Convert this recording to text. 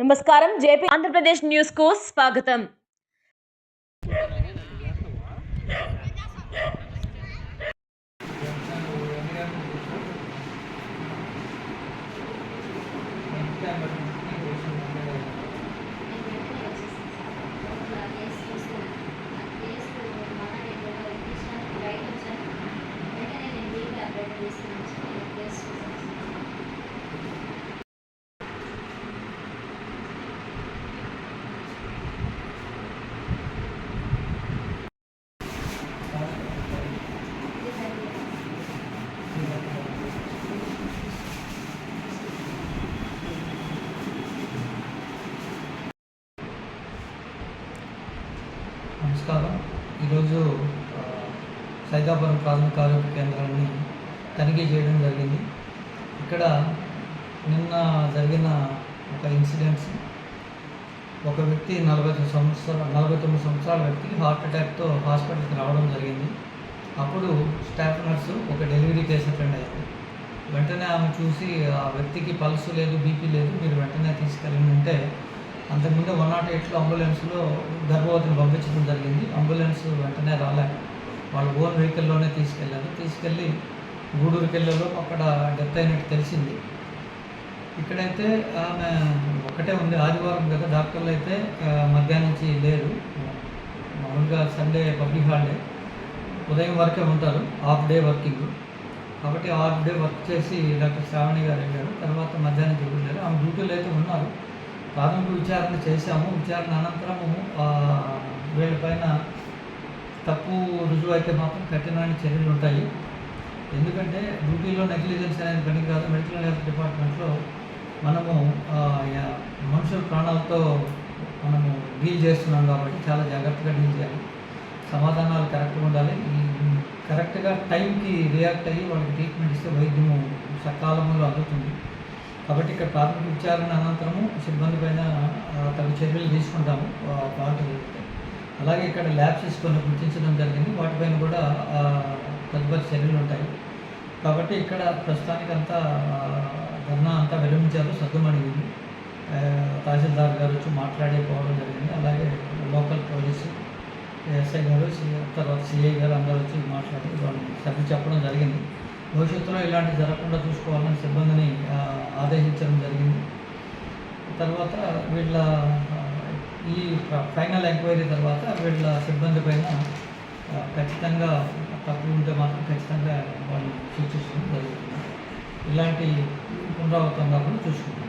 నమస్కారం. జేపీ ఆంధ్రప్రదేశ్ న్యూస్కు స్వాగతం. నమస్కారం. ఈరోజు సైతాపురం సైదాపురం ప్రాథమిక ఆరోగ్య కేంద్రాన్ని తనిఖీ చేయడం జరిగింది. ఇక్కడ నిన్న జరిగిన ఒక ఇన్సిడెంట్స్ ఒక వ్యక్తి నలభై తొమ్మిది సంవత్సరాల నలభై తొమ్మిది సంవత్సరాల వ్యక్తి హార్ట్ అటాక్తో హాస్పిటల్కి రావడం జరిగింది. అప్పుడు స్టాఫ్ నర్సు ఒక డెలివరీ కేసు అటెండ్ అయింది. వెంటనే ఆమె చూసి ఆ వ్యక్తికి పల్స్ లేదు బీపీ లేదు మీరు వెంటనే తీసుకెళ్ళండి అంటే అంతకుముందు వన్ నాట్ ఎయిట్లో అంబులెన్స్లో గర్భవతిని పంపించడం జరిగింది. అంబులెన్స్ వెంటనే రాలే వాళ్ళ ఓన్ వెహికల్లోనే తీసుకెళ్ళారు. తీసుకెళ్ళి గూడూరుకి వెళ్ళలో అక్కడ డెత్ అయినట్టు తెలిసింది. ఇక్కడైతే ఆమె ఒకటే ఉంది. ఆదివారం కదా డాక్టర్లు అయితే మధ్యాహ్నం నుంచి లేరు. మామూలుగా సండే పబ్లిక్ హాలిడే. ఉదయం వరకే ఉంటారు. Half day working. కాబట్టి హాఫ్ డే వర్క్ చేసి డాక్టర్ శ్రావణి గారు వెళ్ళారు. తర్వాత మధ్యాహ్నం చూడలేరు ఆమె డ్యూటీలో అయితే ఉన్నారు. ప్రాథమిక విచారణ చేశాము. విచారణ అనంతరము వీళ్ళపైన తప్పు రుజువు అయితే మాత్రం కఠినమైన చర్యలు ఉంటాయి. ఎందుకంటే డ్యూటీలో నెగ్లిజెన్స్ అనేది పనికి కాదు. మెడికల్ హెల్త్ డిపార్ట్మెంట్లో మనము మనుషుల ప్రాణాలతో మనము డీల్ చేస్తున్నాం కాబట్టి చాలా జాగ్రత్తగా డీల్ చేయాలి. సమాధానాలు కరెక్ట్గా ఉండాలి. కరెక్ట్గా టైంకి రియాక్ట్ అయ్యి వాళ్ళకి ట్రీట్మెంట్ ఇస్తే వైద్యము సకాలంలో అందుతుంది. కాబట్టి ఇక్కడ ప్రాథమిక విచారణ అనంతరము సిబ్బంది పైన తగు చర్యలు తీసుకుంటాము పాటు అలాగే ఇక్కడ ల్యాబ్స్ కొన్ని గుర్తించడం జరిగింది వాటిపైన కూడా తదుపరి చర్యలు ఉంటాయి. కాబట్టి ఇక్కడ ప్రస్తుతానికి అంతా ధర్నా అంతా విరమించారు సద్దుమణిగింది. తహసీల్దార్ గారు వచ్చి మాట్లాడేపోవడం జరిగింది. అలాగే లోకల్ పోలీసు ఎస్ఐ గారు తర్వాత సిఐ గారు అందరూ వచ్చి మాట్లాడి వాళ్ళని సర్ది చెప్పడం జరిగింది. భవిష్యత్తులో ఇలాంటి జరగకుండా చూసుకోవాలని సిబ్బందిని ఆదేశించడం జరిగింది. తర్వాత వీళ్ళ ఈ ఫ- ఫైనల్ ఎంక్వైరీ తర్వాత వీళ్ళ సిబ్బంది పైన ఖచ్చితంగా తప్పు ఉంటే మాత్రం ఖచ్చితంగా వాళ్ళు సూచించడం జరుగుతుంది. ఇలాంటి పునరావృతం కాకుండా చూసుకుంటాం.